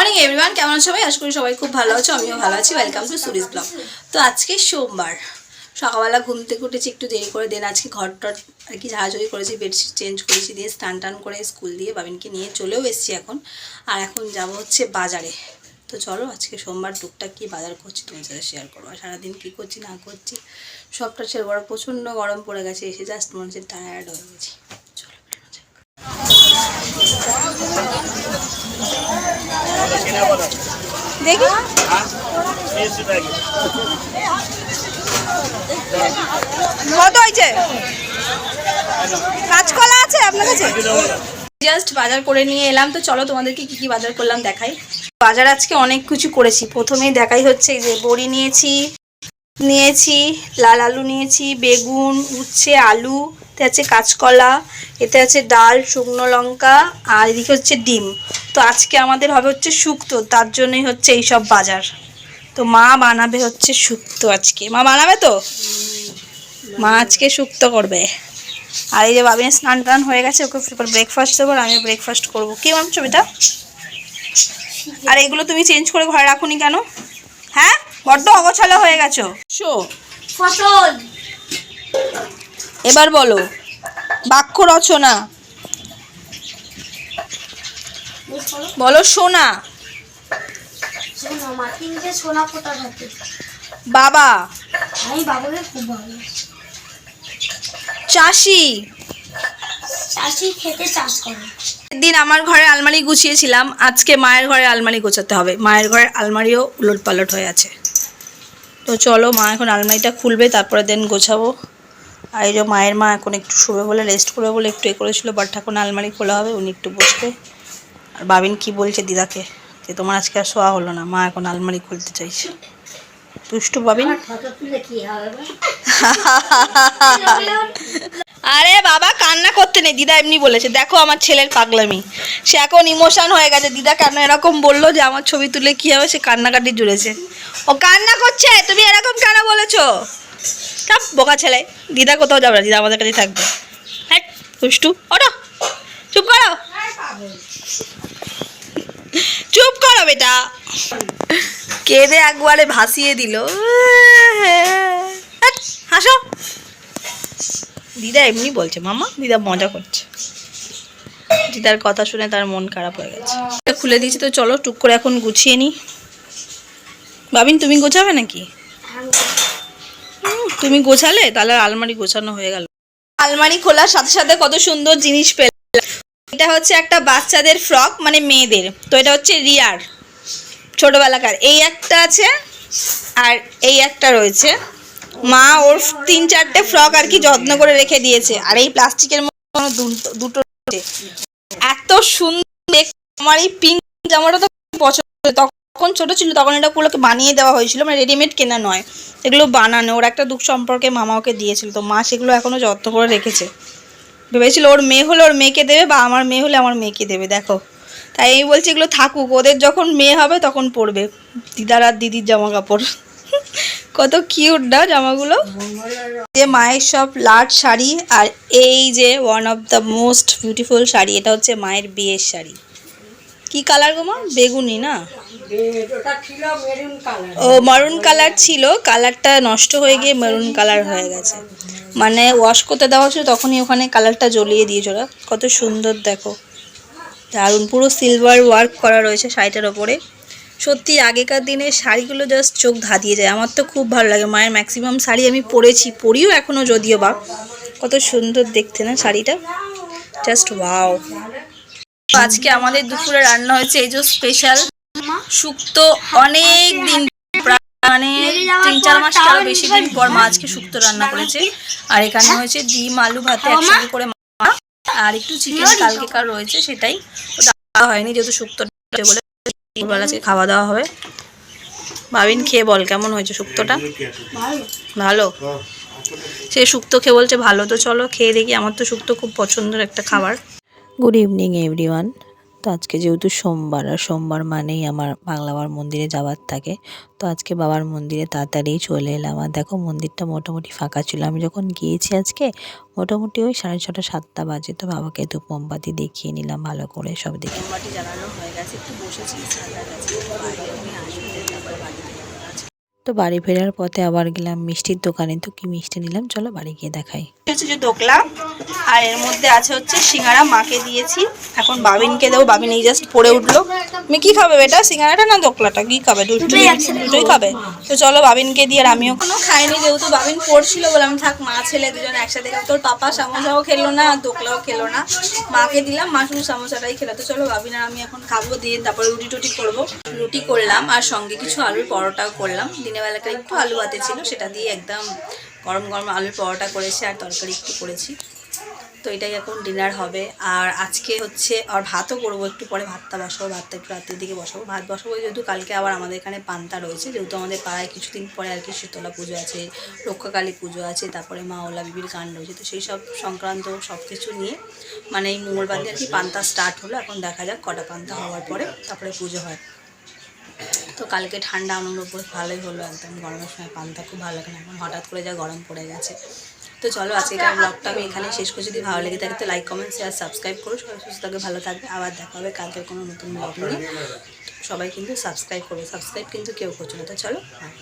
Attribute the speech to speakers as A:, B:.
A: অনেক এভরিওয়ান কেমন সবাই? আশা করি সবাই খুব ভালো আছো, আমিও ভালো আছি। ওয়েলকাম টু সুরিজ ব্লগ তো আজকে সোমবার। সকালবেলা ঘুম থেকে উঠেছি, একটু দেরি করে দেন আজকে ঘর টর আর কি ঝাড়াঝড়ি করেছি, বেডশিট চেঞ্জ করেছি, দিয়ে স্নান টান করে স্কুল দিয়ে বাবিনকে নিয়ে চলেও এসেছি এখন। আর এখন যাব হচ্ছে বাজারে। তো চলো, আজকে সোমবার টুকটাক কি বাজার করছি তোমার সাথে শেয়ার করব। আর সারাদিন কী করছি, না করছি, সবটা শেয়ার করা প্রচণ্ড গরম পড়ে গেছে, এসে জাস্ট মনে হচ্ছে টায়ার্ড হয়ে গেছি চলো বেরোনো যাক। দেখি। কত হয়েছে। কাঁচকলা আছে আপনার কাছে? জাস্ট বাজার করে নিয়ে এলাম, তো চলো তোমাদেরকে কি কি বাজার করলাম দেখাই। বাজার আজকে অনেক কিছু করেছি। প্রথমেই দেখাই হচ্ছে যে বড়ি নিয়েছি নিয়েছি, লাল আলু নিয়েছি, বেগুন, উচ্ছে, আলু এতে আছে কাঁচকলা, এতে আছে ডাল, শুকনো লঙ্কা, আর এদিকে হচ্ছে ডিম। তো আজকে আমাদের হবে হচ্ছে শুক্তো, তার জন্যই হচ্ছে এই সব বাজার। তো মা বানাবে হচ্ছে শুক্তো আজকে। মা বানাবে তো? মা আজকে শুক্তো করবে। আর এই যে বাবিনের স্নান টান হয়ে গেছে, ওকে ব্রেকফাস্ট দেবো আর আমি ব্রেকফাস্ট করব। কি মানছো ছবিটা আর এগুলো তুমি চেঞ্জ করে ঘরে রাখুনি কেন? হ্যাঁ? বড্ড অগোছালো হয়ে গেছো। শো।
B: ফসল
A: এবার বলো, বাক্য রচনা। বলো সোনা। বাবা। চাষি। দিন আমার ঘরে আলমারি গুছিয়েছিলাম, আজকে মায়ের ঘরে আলমারি গোছাতে হবে। মায়ের ঘরের আলমারিও উলট পালট হয়ে আছে। তো চলো মা এখন আলমারিটা খুলবে, তারপরে দেন গোছাবো। আর এই যে মায়ের মা এখন একটু শুবে বলে রেস্ট করবে বলে একটু এ করেছিল বাট এখন আলমারি খোলা হবে উনি একটু বসবে। আর বাবিন কি বলছে দিদাকে? যে তোমার আজকে আর শোয়া হলো না মা এখন আলমারি খুলতে চাইছে। দুষ্টু বাবিন? আরে বাবা কান্না করতে নেই দিদা এমনি বলেছে দেখো আমার ছেলের পাগলামি। সে এখন ইমোশন হয়ে গেছে দিদা কেন এরকম বলল যে আমার ছবি তুলে কি হবে সে কান্নাকাটি জুড়েছে। ও কান্না করছে তুমি এরকম কেন বলেছ? কাপ বোকা ছেলে। দিদা কোথাও যাবে না দিদা আমাদের কাছে থাকবে। হ্যাঁ দুষ্টু ওটা চুপ করো। চুপ করো বেটা। কেঁদে একবারে ভাসিয়ে দিল। হ্যাট, হাসো। দিদা এমনি বলছে মামা দিদা মজা করছে। দিদার কথা শুনে তার মন খারাপ হয়ে গেছে। খুলে দিয়েছি তো চলো টুক করে এখন গুছিয়ে নিই বাবিন তুমি গোছাবে নাকি? হুম, তুমি গোছালে? তাহলে আলমারি গোছানো হয়ে গেল। আলমারি খোলার সাথে সাথে কত সুন্দর জিনিস পেলাম এটা হচ্ছে একটা বাচ্চাদের ফ্রক মানে মেয়েদের। তো এটা হচ্ছে রিয়ার, ছোটবেলাকার। এই একটা আছে আর এই একটা রয়েছে। মা ওর তিন চারটে ফ্রক আর কি যত্ন করে রেখে দিয়েছে। আর এই প্লাস্টিকের দুটো। এত সুন্দর আমার এই পিঙ্ক জামাটা তো পছন্দ। তখন ছোট ছিল তখন এটা পুরোকে বানিয়ে দেওয়া হয়েছিল মানে রেডিমেড কেনা নয়। এগুলো বানানো, ওর একটা দুঃখ সম্পর্কে মামা ওকে দিয়েছিল। তো মা সেগুলো এখনও যত্ন করে রেখেছে। ভেবেছিল ওর মেয়ে হলে ওর মেয়েকে দেবে বা আমার মেয়ে হলে আমার মেয়েকে দেবে, দেখো। তাই আমি বলছি এগুলো থাকুক, ওদের যখন মেয়ে হবে তখন পরবে। দিদার আর দিদির জামা কাপড় কত কিউট না জামাগুলো? যে মায়ের সব লাট শাড়ি আর এই যে one of the most beautiful sari, এটা হচ্ছে মায়ের বিয়ের শাড়ি। কি কালার গো মা? বেগুনি না? ও মারুন কালার ছিল কালারটা নষ্ট হয়ে গিয়ে মেরুন কালার হয়ে গেছে। মানে ওয়াশ করতে দেওয়া ছিল তখনই ওখানে কালারটা জ্বলিয়ে দিয়েছিল। কত সুন্দর দেখো। দারুণ, পুরো সিলভার ওয়ার্ক করা রয়েছে শাড়িটার ওপরে। সত্যি, আগেকার দিনে শাড়িগুলো জাস্ট চোখ ধাঁধিয়ে যায়। আমার তো খুব ভালো লাগে। মায়ের ম্যাক্সিমাম শাড়ি আমি পরেছি, পরিও এখনও যদিও বা। কত সুন্দর দেখতে না শাড়িটা? জাস্ট ওয়াও আজকে আমাদের দুপুরে রান্না হয়েছে এই যে স্পেশাল শুক্তো অনেক দিন মানে তিন চার মাস আরও বেশি দিন পর মা আজকে শুক্তো রান্না করেছে। আর এখানে হয়েছে ডিম আলু ভাতে একসাথে করে মা। আর একটু চিকেন কালকেকার রয়েছে সেটাই। দেওয়া হয়নি যেহেতু শুক্তো বলে দুপুরবেলা আজকে খাওয়া দাওয়া হবে। ভাবিন খেয়ে বল কেমন হয়েছে শুক্তোটা? ভালো। সে শুক্তো খেয়ে বলছে ভালো তো চলো খেয়ে দেখি। আমার তো শুক্তো খুব পছন্দের একটা খাবার।
C: গুড ইভিনিং এভরিওয়ান তো আজকে যেহেতু সোমবার, আর সোমবার মানেই আমার বাংলা বাবার মন্দিরে যাওয়ার থাকে, তো আজকে বাবার মন্দিরে তাড়াতাড়ি চলে এলাম। আর দেখো, মন্দিরটা মোটামুটি ফাঁকা ছিল। আমি যখন গিয়েছি আজকে, মোটামুটি ওই সাড়ে ছটা, সাতটা বাজে, তো বাবাকে ধূপ মোমবাতি দেখিয়ে নিলাম, ভালো করে সব দেখে।
A: জ্বালানো হয়ে গেছে, একটু বসেছি আসবেন তারপরে বাড়িতে যাব আজকে
C: তো বাড়ি ফেরার পথে আবার গেলাম মিষ্টির দোকানে। তো কি মিষ্টি নিলাম? চলো বাড়ি গিয়ে দেখাই।
A: হচ্ছে যে দোকলা আর এর মধ্যে আছে হচ্ছে সিঙ্গারা মাকে দিয়েছি। এখন বাবিনকে দেবো। বাবিন এই জাস্ট পড়ে উঠল। তুমি কি খাবে বেটা? সিঙ্গারাটা না দোকলাটা কি খাবে? দুটোই দুটোই খাবে? তো চলো বাবিনকে দিয়ে আর আমিও কোনো খাইনি যেহেতু বাবিন পড়ছিল বলে আমি থাক মা ছেলে দুজন একসাথে খাব তোর পাপা সামোসাও খেলো না আর দোকলাও খেলো না। মাকে দিলাম মা শুধু সামোসাটাই খেলো। তো চলো বাবিন আর আমি এখন খাব দিয়ে তারপরে রুটি টুটি করব। রুটি করলাম আর সঙ্গে কিছু আলুর পরোটাও করলাম। দিনের বেলাটা একটু আলু হাতে ছিল, সেটা দিয়ে একদম গরম গরম আলুর পরোটা করেছি আর তরকারি একটু করেছি। তো এটাই এখন ডিনার হবে। আর আজকে হচ্ছে, আর ভাতও করব একটু পরে, ভাতটা বসাবো, ভাতটা একটু রাতের দিকে বসাবো। ভাত বসাবো যেহেতু কালকে আবার আমাদের এখানে পান্তা রয়েছে, যেহেতু আমাদের পাড়ায় কিছুদিন পরে আর কি শীতলা পুজো আছে, রক্ষাকালী পুজো আছে, তারপরে মা ওলা বিবির গান রয়েছে, তো সেই সব সংক্রান্ত সব কিছু নিয়ে মানে এই মঙ্গলবার দিয়ে আর কি পান্তা স্টার্ট হলো। এখন দেখা যাক কটা পান্তা হওয়ার পরে তারপরে পুজো হয়। তো কালকে ঠান্ডা অনুভব ভালোই হলো একদম। গরমের সময় পান্তা খুব ভালো লাগে না। এখন হঠাৎ করে যা গরম পড়ে গেছে। তো চলো আজকের ব্লগটা আমি এখানে শেষ করে যদি ভালো লেগে থাকে তো লাইক কমেন্ট শেয়ার সাবস্ক্রাইব করো। সবাই সুস্থ থাকে ভালো থাকবে। আবার দেখা হবে কালকের কোনো নতুন ব্লগ নিয়ে। সবাই কিন্তু সাবস্ক্রাইব করবে। সাবস্ক্রাইব কিন্তু কেউ করছ না। তো চলো হ্যাঁ